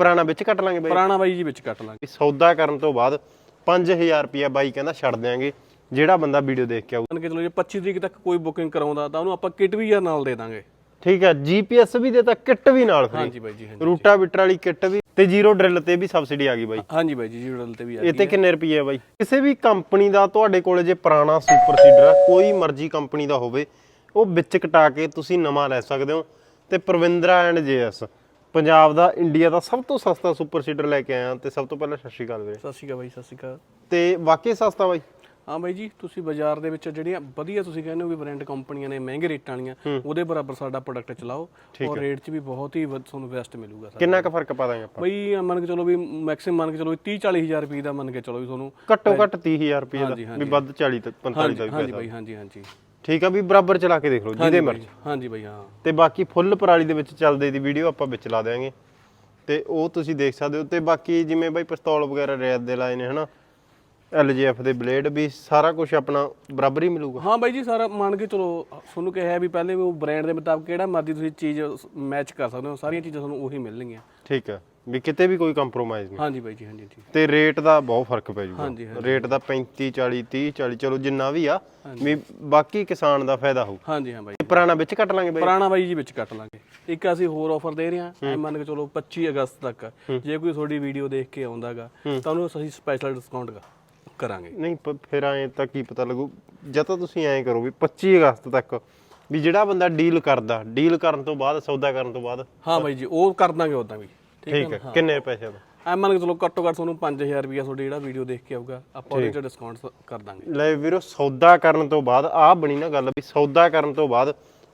ਪੁਰਾਣਾ ਵਿੱਚ ਕੱਟ ਲਾਂਗੇ ਬਾਈ। ਪੁਰਾਣਾ ਬਾਈ ਜੀ ਵਿੱਚ ਕੱਟ ਲਾਂਗੇ। ਸੌਦਾ ਕਰਨ ਤੋਂ ਬਾਅਦ 5000 ਰੁਪਿਆ ਬਾਈ ਕਹਿੰਦਾ ਛੱਡ ਦਿਆਂਗੇ। ਜਿਹੜਾ ਬੰਦਾ ਵੀਡੀਓ ਦੇਖ ਕੇ ਆਊ। ਮੰਨ ਕੇ ਚਲੋ ਜੇ 25 ਤਰੀਕ ਤੱਕ ਕੋਈ ਬੁਕਿੰਗ ਕਰਾਉਂਦਾ ਤਾਂ ਉਹਨੂੰ ਆਪਾਂ ਕਿਟ ਵੀ ਯਾਰ ਨਾਲ ਦੇ ਦਾਂਗੇ। ਠੀਕ ਹੈ ਜੀਪੀਐਸ ਵੀ ਦੇਤਾ ਕਿੱਟ ਵੀ ਨਾਲ ਫ੍ਰੀ ਹਾਂਜੀ ਬਾਈ ਜੀ ਹਾਂਜੀ। ਰੂਟਾ ਬਿਟਰ ਵਾਲੀ ਕਿੱਟ ਵੀ ਤੇ ਜ਼ੀਰੋ ਡਰਿਲ ਤੇ ਵੀ ਸਬਸਿਡੀ ਆ ਗਈ ਬਾਈ। ਹਾਂਜੀ ਬਾਈ ਜੀ ਜੁੜਲ ਤੇ ਵੀ ਆ ਇਹ ਤੇ ਕਿੰਨੇ ਰੁਪਏ ਆ ਬਾਈ? ਕਿਸੇ ਵੀ ਕੰਪਨੀ ਦਾ ਤੁਹਾਡੇ ਕੋਲੇ ਜੇ ਪੁਰਾਣਾ ਸੁਪਰ ਸੀਡਰ ਆ ਕੋਈ ਮਰਜ਼ੀ ਕੰਪਨੀ ਦਾ ਹੋਵੇ ਉਹ ਵਿੱਚ ਕਟਾ ਕੇ ਤੁਸੀਂ ਨਵਾਂ ਲੈ ਸਕਦੇ ਹੋ। ਤੇ ਪ੍ਰਵਿੰਦਰਾ ਐਂਡ ਜੇਐਸ ਪੰਜਾਬ ਦਾ ਇੰਡੀਆ ਦਾ ਸਭ ਤੋਂ ਸਸਤਾ ਸੁਪਰ ਸੀਡਰ ਲੈ ਕੇ ਆਇਆ ਤੇ ਸਭ ਤੋਂ ਪਹਿਲਾਂ ਸਤਿ ਸ਼੍ਰੀ ਅਕਾਲ ਵੀਰੇ। ਸਤਿ ਸ਼੍ਰੀ ਅਕਾਲ ਬਾਈ ਸਤਿ ਸ਼੍ਰੀ ਅਕਾਲ। ਤੇ ਵਾਕਈ ਸਸਤਾ ਬਾਈ? ਹਾਂ ਬਾਈ ਜੀ ਤੁਸੀਂ ਬਾਜ਼ਾਰ ਦੇ ਵਿੱਚ ਜਿਹੜੀਆਂ ਵਧੀਆ ਤੁਸੀਂ ਕਹਿੰਦੇ ਹੋ ਵੀ ਬ੍ਰਾਂਡ ਕੰਪਨੀਆਂ ਨੇ ਮਹਿੰਗੇ ਰੇਟਾਂ ਵਾਲੀਆਂ ਉਹਦੇ ਬਰਾਬਰ ਸਾਡਾ ਪ੍ਰੋਡਕਟ ਚਲਾਓ ਔਰ ਰੇਟ 'ਚ ਵੀ ਬਹੁਤ ਹੀ ਵਧ- ਤੁਹਾਨੂੰ ਬੈਸਟ ਮਿਲੂਗਾ ਸਰ ਕਿੰਨਾ ਕੁ ਫ਼ਰਕ ਪਾ ਦਾਂਗੇ ਆਪਾਂ? ਬਈ ਮੰਨ ਕੇ ਚਲੋ ਵੀ ਮੈਕਸਿਮਮ ਮੰਨ ਕੇ ਚਲੋ 30 40 ਹਜ਼ਾਰ ਰੁਪਏ ਦਾ ਮੰਨ ਕੇ ਚਲੋ ਵੀ ਤੁਹਾਨੂੰ ਘੱਟੋ ਘੱਟ 30000 ਰੁਪਏ ਦਾ। ਵੀ ਵੱਧ 40 ਤੇ 45 ਦਾ ਵੀ ਹਾਂਜੀ ਹਾਂਜੀ ਹਾਂਜੀ। ਠੀਕ ਆ ਵੀ ਬਰਾਬਰ ਚਲਾ ਕੇ ਦੇਖ ਲਓ ਜਿਹਦੇ ਮਰਜ਼ੀ। ਹਾਂਜੀ ਬਾਈ ਹਾਂ। ਤੇ ਬਾਕੀ ਫੁੱਲ ਪਰਾਲੀ ਦੇ ਵਿੱਚ ਚੱਲਦੇ ਦੀ ਵੀਡੀਓ ਆਪਾਂ ਵਿੱਚ ਲਾ ਦੇਵਾਂਗੇ ਤੇ ਉਹ ਤੁਸੀਂ ਦੇਖ ਸਕਦੇ ਹੋ। ਤੇ ਬਾਕੀ ਜਿਵੇਂ ਬਾਈ ਪਿਸਤੌਲ ਵਗੈਰਾ ਰੈਦ ਦੇ ਲਾਏ ਨੇ ਹਨਾ? ਐਲਜੀਐਫ ਦੇ ਬਲੇਡ ਵੀ ਸਾਰਾ ਕੁਝ ਆਪਣਾ ਬਰਾਬਰ ਹੀ ਮਿਲੂਗਾ। ਹਾਂ ਬਾਈ ਜੀ ਸਾਰਾ ਮੰਨ ਕੇ ਚਲੋ ਤੁਹਾਨੂੰ ਕਿਹਾ ਵੀ ਪਹਿਲੇ ਉਹ ਬ੍ਰਾਂਡ ਦੇ ਮੁਤਾਬਕ ਕਿਹੜਾ ਮਰਜ਼ੀ ਤੁਸੀਂ ਚੀਜ਼ ਮੈਚ ਕਰ ਸਕਦੇ ਹੋ ਸਾਰੀਆਂ ਚੀਜ਼ਾਂ ਤੁਹਾਨੂੰ ਉਹੀ ਮਿਲਣਗੀਆਂ। ਠੀਕ ਹੈ ਵੀ ਕਿਤੇ ਵੀ ਕੋਈ ਕੰਪਰੋਮਾਈਜ਼ ਨਹੀਂ। ਹਾਂਜੀ ਬਾਈ ਜੀ ਹਾਂਜੀ ਜੀ ਤੇ ਰੇਟ ਦਾ ਬਹੁਤ ਫ਼ਰਕ ਪੈ ਜੂਗਾ। ਹਾਂਜੀ, ਰੇਟ ਦਾ 35 40 30 40 ਚਲੋ ਜਿੰਨਾ ਵੀ ਆ ਵੀ ਬਾਕੀ ਕਿਸਾਨ ਦਾ ਫਾਇਦਾ ਹੋਊ। ਹਾਂਜੀ ਹਾਂ ਬਾਈ ਪੁਰਾਣਾ ਵਿੱਚ ਕੱਟ ਲਾਂਗੇ ਬਾਈ। ਪੁਰਾਣਾ ਬਾਈ ਜੀ ਵਿੱਚ ਕੱਟ ਲਾਂਗੇ। ਇੱਕ ਅਸੀਂ ਹੋਰ ਆਫਰ ਦੇ ਰਹੇ ਹਾਂ ਐ ਮੰਨ ਕੇ ਚਲੋ 25 ਅਗਸਤ ਤੱਕ। ਜੇ ਕੋਈ ਤੁਹਾਡੀ ਵੀਡੀਓ ਦੇਖ ਕੇ ਆਉਂਦਾਗਾ ਤਾਂ ਉਹਨੂੰ ਅਸੀਂ ਸਪੈਸ਼ਲ ਡਿਸਕਾਊਂਟ ਕਰਾਂਗੇ। ਨਹੀਂ ਪ- ਫਿਰ ਐਂ ਤਾਂ ਕੀ ਪਤਾ ਲੱਗੂ। ਜਾਂ ਤਾਂ ਤੁਸੀਂ ਐਂ ਕਰੋ ਵੀ 25 ਅਗਸਤ ਤੱਕ ਵੀ ਜਿਹੜਾ ਬੰਦਾ ਡੀਲ ਕਰਦਾ ਡੀਲ ਕਰਨ ਤੋਂ ਬਾਅਦ ਸੌਦਾ ਕਰਨ ਤੋਂ ਬਾਅਦ। ਹਾਂ ਬਾਈ ਜੀ ਉਹ ਕਰ ਦਾਂਗੇ ਉਦਾਂ ਵੀ। ਠੀਕ ਹੈ ਕਿੰਨੇ ਪੈਸੇ ਦਾ ਐ ਮੰਨ ਕੇ ਚਲੋ ਘੱਟੋ ਘੱਟ ਤੁਹਾਨੂੰ 5000 ਰੁਪਇਆ ਤੁਹਾਡੀ ਜਿਹੜਾ ਵੀਡੀਓ ਦੇਖ ਕੇ ਆਊਗਾ ਆਪਾਂ ਉਹਦੇ ਚ ਡਿਸਕਾਊਂਟ ਕਰ ਦਾਂਗੇ। ਲੈ ਵੀਰੋ ਸੌਦਾ ਕਰਨ ਤੋਂ ਬਾਅਦ ਆਹ ਬਣੀ ਨਾ ਗੱਲ ਵੀ ਸੌਦਾ ਕਰਨ ਤੋਂ ਬਾਅਦ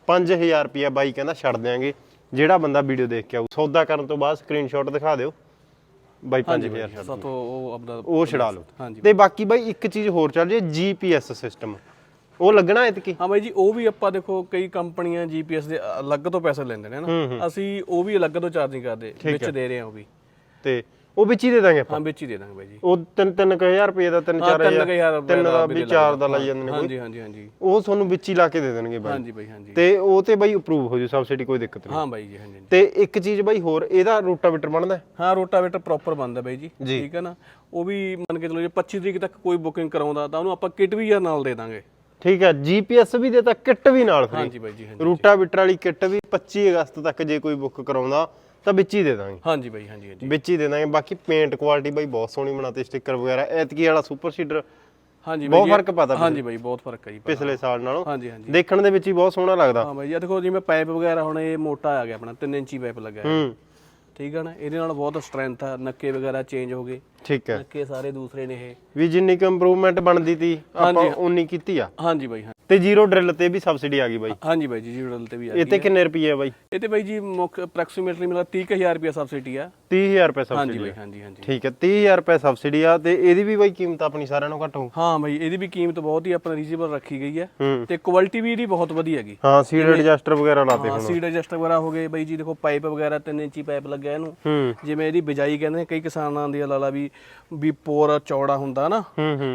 5000 ਰੁਪਿਆ ਬਾਈ ਕਹਿੰਦਾ ਛੱਡ ਦਿਆਂਗੇ ਜਿਹੜਾ ਬੰਦਾ ਵੀਡੀਓ ਦੇਖ ਕੇ ਆਊ। ਸੌਦਾ ਕਰਨ ਤੋਂ ਬਾਅਦ ਸਕਰੀਨਸ਼ਾਟ ਦਿਖਾ ਦਿਓ। ਬਾਈ 5000 ਛੱਡ ਸਾਤੋਂ ਉਹ ਆਪਦਾ ਉਹ ਛਡਾ ਲਓ। ਤੇ ਬਾਕੀ ਬਾਈ ਇੱਕ ਚੀਜ਼ ਹੋਰ ਚੱਲ ਜੇ ਜੀਪੀਐਸ ਸਿਸਟਮ ਉਹ ਲੱਗਣਾ ਐਤਕੀ ਹਾਂ ਬਾਈ ਜੀ ਉਹ ਵੀ ਆਪਾਂ ਦੇਖੋ ਕਈ ਕੰਪਨੀਆਂ ਜੀਪੀਐਸ ਦੇ ਅਲੱਗ ਤੋਂ ਪੈਸੇ ਲੈਂਦੇ ਨੇ ਨਾ। ਅਸੀਂ ਉਹ ਵੀ ਅਲੱਗ ਤੋਂ ਚਾਰਜਿੰਗ ਕਰਦੇ ਵਿੱਚ ਦੇ ਰਹੇ ਹਾਂ ਉਹ ਵੀ। ਤੇ ਉਹ ਵਿੱਚ ਹੀ ਦੇ ਦਾਂਗੇ ਆਪਾਂ? ਹਾਂ ਵਿੱਚ ਹੀ ਦੇ ਦਾਂਗੇ ਬਾਈ ਜੀ। ਉਹ 3 3000 ਰੁਪਏ ਦਾ 3 ਹਾਂ 4000 3000 ਰੁਪਏ ਤਿੰਨ ਦਾ ਵੀ ਵੀ ਦੇ ਚਾਰ ਦਾ ਲਾਈ ਜਾਂਦੇ ਨੇ ਹਾਂਜੀ ਹਾਂਜੀ ਹਾਂਜੀ ਉਹ ਤੁਹਾਨੂੰ ਵਿੱਚ ਹੀ ਲਾ ਕੇ ਦੇ ਦੇਣਗੇ ਬਾਈ। ਹਾਂਜੀ ਬਾਈ ਹਾਂਜੀ ਤੇ ਉਹ ਤੇ ਬਾਈ ਅਪਰੂਵ ਹੋ ਜੂ ਸਬਸਿਡੀ ਕੋਈ ਦਿੱਕਤ ਨਹੀਂ। ਹਾਂ ਬਾਈ ਜੀ ਹਾਂਜੀ। ਤੇ ਇੱਕ ਚੀਜ਼ ਬਾਈ ਹੋਰ ਇਹਦਾ ਰੂਟਾਵੀਟਰ ਬਣਦਾ? ਹਾਂ ਰੋਟਾਵੇਟਰ ਪ੍ਰੋਪਰ ਬੰਦਾ ਬਾਈ ਜੀ। ਠੀਕ ਹੈ ਨਾ? ਉਹ ਵੀ ਮੰਨ ਕੇ ਚਲੋ ਜੇ 25 ਤਰੀਕ ਤੱਕ ਕੋਈ ਬੁਕਿੰਗ ਕਰਾਉਂਦਾ ਤਾਂ ਉਹਨੂੰ ਆਪਾਂ ਕਿਟ ਵੀ ਨਾਲ ਦੇ ਦਾਂਗੇ। ਠੀਕ ਹੈ ਜੀਪੀਐਸ ਵੀ ਦੇਤਾ ਕਿੱਟ ਵੀ ਨਾਲ ਫ੍ਰੀ ਹਾਂਜੀ ਬਾਈ ਜੀ ਹਾਂਜੀ। ਰੂਟਾਵੀਟਰ ਵਾਲੀ ਕਿੱਟ ਵੀ 25 ਅਗਸਤ ਤੱਕ ਜੇ ਕੋਈ ਬੁੱਕ ਕਰਾਉਂਦਾ ਤਾਂ ਵਿੱਚ ਹੀ ਦੇ ਦਾਂਗੇ। ਹਾਂਜੀ ਬਾਈ ਹਾਂਜੀ ਹਾਂਜੀ। ਵਿੱਚ ਹੀ ਦੇ ਦਾਂਗੇ। ਬਾਕੀ ਪੇਂਟ ਕੁਆਲਿਟੀ ਬਾਈ ਬਹੁਤ ਸੋਹਣੀ ਬਣਾਤੀ ਸਟicker ਵਗੈਰਾ ਐਤਕੀ ਵਾਲਾ ਸੁਪਰ ਸੀਡਰ ਹਾਂਜੀ ਬਹੁਤ ਫ਼ਰਕ ਪਤਾ ਹਾਂਜੀ ਬਾਈ ਬਹੁਤ ਫ਼ਰਕ ਹੈ ਜੀ ਪਿਛਲੇ ਸਾਲ ਨਾਲੋਂ। ਹਾਂਜੀ ਹਾਂਜੀ। ਦੇਖਣ ਦੇ ਵਿੱਚ ਹੀ ਬਹੁਤ ਸੋਹਣਾ ਲੱਗਦਾ। ਹਾਂ ਬਾਈ ਜੀ ਦੇਖੋ ਜਿਵੇਂ ਪਾਈਪ ਵਗੈਰਾ ਹੁਣ ਇਹ ਮੋਟਾ ਆ ਗਿਆ ਆਪਣਾ 3 ਇੰਚੀ ਪਾਈਪ ਲੱਗਾ ਹੈ ਹੂੰ। ਠੀਕ ਹੈ ਨਾ? ਇਹਦੇ ਨਾਲ ਬਹੁਤ ਸਟਰੈਂਥ ਆ ਨੱਕੇ ਵਗੈਰਾ ਚੇਂਜ ਹੋ ਗਏ। ਠੀਕ ਹੈ। ਨੱਕੇ ਸਾਰੇ ਦੂਸਰੇ ਨੇ ਇਹ। ਵੀ ਜਿੰਨੀ ਕੁ ਇੰਪਰੂਵਮੈਂਟ ਬਣਦੀ ਤੀ ਆਪਾਂ ਉਨੀ ਕੀਤੀ ਆ। ਹਾਂਜੀ ਬਾਈ ਹਾਂ ਤੇ ਜ਼ੀਰੋ ਡਰਿਲ ਤੇ ਵੀ ਸਬਸਿਡੀ ਆ ਗਈ ਬਾਈ। ਹਾਂਜੀ ਬਾਈ ਜੀ ਜੀਡਲ ਤੇ ਵੀ ਆ ਇਹ ਤੇ ਕਿੰਨੇ ਰੁਪਏ ਆ ਬਾਈ? ਇਹ ਤੇ ਬਾਈ ਜੀ ਮੁੱਖ ਅਪਰੋਕਸੀਮੇਟਲੀ ਮਿਲਾ 30000 ਰੁਪਏ ਸਬਸਿਡੀ ਆ। 30000 ਰੁਪਏ ਹਾਂਜੀ ਸਬਸਿਡੀ ਬਾਈ ਹਾਂਜੀ ਹਾਂਜੀ। ਠੀਕ ਹੈ 30000 ਰੁਪਏ ਸਬਸਿਡੀ ਆ ਤੇ ਇਹਦੀ ਵੀ ਬਾਈ ਕੀਮਤ ਆਪਣੀ ਸਾਰਿਆਂ ਨਾਲੋਂ ਘੱਟ ਹੋਊ? ਹਾਂ ਬਾਈ ਇਹਦੀ ਵੀ ਕੀਮਤ ਬਹੁਤ ਹੀ ਆਪਣਾ ਰੀਜ਼ਨੇਬਲ ਰੱਖੀ ਗਈ ਹੈ। ਤੇ ਕੁਆਲਿਟੀ ਵੀ ਇਹਦੀ ਬਹੁਤ ਵਧੀਆ ਹੈਗੀ। ਹਾਂ ਸੀਡ ਐਡਜਸਟਰ ਵਗੈਰਾ ਲਾਤੇ ਹਾਂ ਸੀਡ ਐਡਜਸਟਰ ਵਗੈਰਾ ਹੋ ਗਏ। ਬਾਈ ਜੀ ਦੇਖੋ ਪਾਈਪ ਵਗੈਰਾ 3 ਇੰਚੀ ਪਾਈਪ ਲੱਗਿਆ ਇਹਨੂੰ। ਜਿਵੇਂ ਇਹਦੀ ਬਿਜਾਈ ਕਹਿੰਦੇ ਨੇ ਕਈ ਕਿਸਾਨਾਂ ਦੀ ਲਾਲਾ ਵੀ ਵੀ ਪੋਰ ਚੌੜਾ ਹੁੰਦਾ ਨਾ।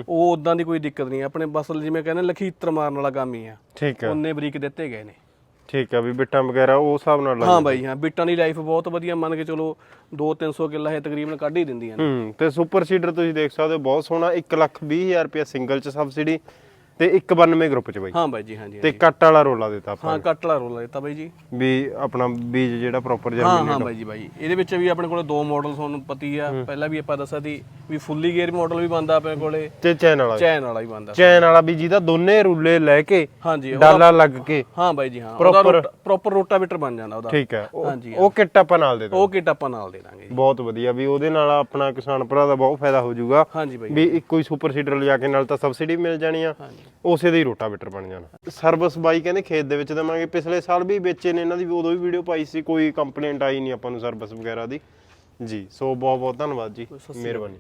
ਉਹ ਉਦਾਂ ਦੀ ਕੋਈ ਦਿੱਕਤ ਨਹੀਂ ਆਪਣੇ ਬਸ ਜਿਵੇਂ ਕਹਿੰਦੇ ਲਖੀਤਰ ਮਾਰਨ ਵਾਲਾ ਕੰਮ ਹੀ ਆ। ਠੀਕ ਹੈ ਉਹਨੇ ਬਰੀਕ ਦਿੱਤੇ ਗਏ ਨੇ। ਠੀਕ ਹੈ ਵੀ ਬਿੱਟਾਂ ਵਗੈਰਾ ਉਹ ਹਿਸਾਬ ਨਾਲ ਲਾ ਹਾਂ ਬਾਈ ਹਾਂ ਬਿੱਟਾਂ ਦੀ ਲਾਈਫ ਬਹੁਤ ਵਧੀਆ ਮੰਨ ਕੇ ਚਲੋ 2-300 ਕਿੱਲਾ ਇਹ ਤਕਰੀਬਨ ਕੱਢ ਹੀ ਦਿੰਦੀਆਂ ਨੇ। ਹੂੰ ਤੇ ਸੁਪਰ ਸੀਡਰ ਤੁਸੀਂ ਦੇਖ ਸਕਦੇ ਹੋ ਬਹੁਤ ਸੋਹਣਾ 1 ਲੱਖ 20 ਹਜ਼ਾਰ ਰੁਪਏ ਸਿੰਗਲ ਚ ਸਬਸਿਡੀ ਤੇ 192 ਗਰੁੱਪ ਚ ਬਾਈ। ਹਾਂ ਬਾਈ ਜੀ ਹਾਂਜੀ ਤੇ ਕੱਟ ਵਾਲਾ ਰੋਲਾ ਦਿੱਤਾ ਆਪਾਂ ਹਾਂ ਕੱਟ ਲਾ ਰੋਲ ਦਿੱਤਾ ਬਾਈ ਜੀ। ਵੀ ਆਪਣਾ ਬੀਜ ਜਿਹੜਾ ਪ੍ਰੋਪਰ ਹਾਂ ਜਰਮੀਨ ਹਾਂ ਬਾਈ ਜੀ ਬਾਈ। ਇਹਦੇ ਵਿੱਚ ਵੀ ਆਪਣੇ ਕੋਲੇ ਦੋ ਮਾਡਲ ਤੁਹਾਨੂੰ ਪਤੀ ਆ। ਪਹਿਲਾਂ ਵੀ ਆਪਾਂ ਦੱਸਿਆ ਸੀ ਵੀ ਫੁੱਲੀ ਗੇਅਰ ਮਾਡਲ ਵੀ ਬੰਦਾ ਆਪਣੇ ਕੋਲੇ। ਤੇ ਚੈਨ ਵਾਲਾ ਚੈਨ ਵਾਲਾ ਵੀ ਬੰਦਾ ਚੈਨ ਵਾਲਾ ਵੀ ਜਿਹਦਾ ਦੋਨੇ ਰੂਲੇ ਲੈ ਕੇ ਉਹ- ਡਾਲਾ ਲੱਗ ਕੇ ਹਾਂ ਬਾਈ ਜੀ ਹਾਂ। ਪ੍ਰੋਪਰ ਪ੍ਰੋਪਰ ਰੋਟਾਵੇਟਰ ਬਣ ਜਾਂਦਾ ਉਹਦਾ। ਠੀਕ ਹੈ। ਉਹ- ਕਿੱਟ ਆਪਾਂ ਨਾਲ ਦੇ ਦਾਂਗੇ। ਉਹ ਕਿਟ ਆਪਾਂ ਨਾਲ ਦੇ ਦਾਂਗੇ ਜੀ। ਬਹੁਤ ਵਧੀਆ ਵੀ ਉਹਦੇ ਨਾਲ ਆਪਣਾ ਕਿਸਾਨ ਭਰਾ ਦਾ ਬਹੁਤ ਫਾਇਦਾ ਹੋ ਜਾਊਗਾ। ਵੀ ਇੱਕੋ ਹੀ ਸੁਪਰ ਸੀਡਰ ਲਿਜਾ ਕੇ ਨਾਲ ਤਾਂ ਸਬਸਿਡੀ ਮਿਲ ਜਾਣੀ ਆ। ਉਸੇ ਦਾ ਹੀ ਰੋਟਾਵੇਟਰ ਬਣ ਜਾਣਾ। ਸਰਵਿਸ ਬਾਈ ਕਹਿੰਦੇ ਖੇਤ ਦੇ ਵਿੱਚ ਦੇਵਾਂਗੇ। ਪਿਛਲੇ ਸਾਲ ਵੀ ਵੇਚੇ ਨੇ ਇਹਨਾਂ ਦੀ ਉਦੋਂ ਵੀ ਵੀਡੀਓ ਪਾਈ ਸੀ ਕੋਈ ਕੰਪਲੇਂਟ ਆਈ ਨਹੀਂ ਆਪਾਂ ਨੂੰ ਸਰਵਿਸ ਵਗੈਰਾ ਦੀ। ਜੀ ਸੋ ਬਹੁਤ ਬਹੁਤ ਧੰਨਵਾਦ ਜੀ। ਮਿਹਰਬਾਨੀ।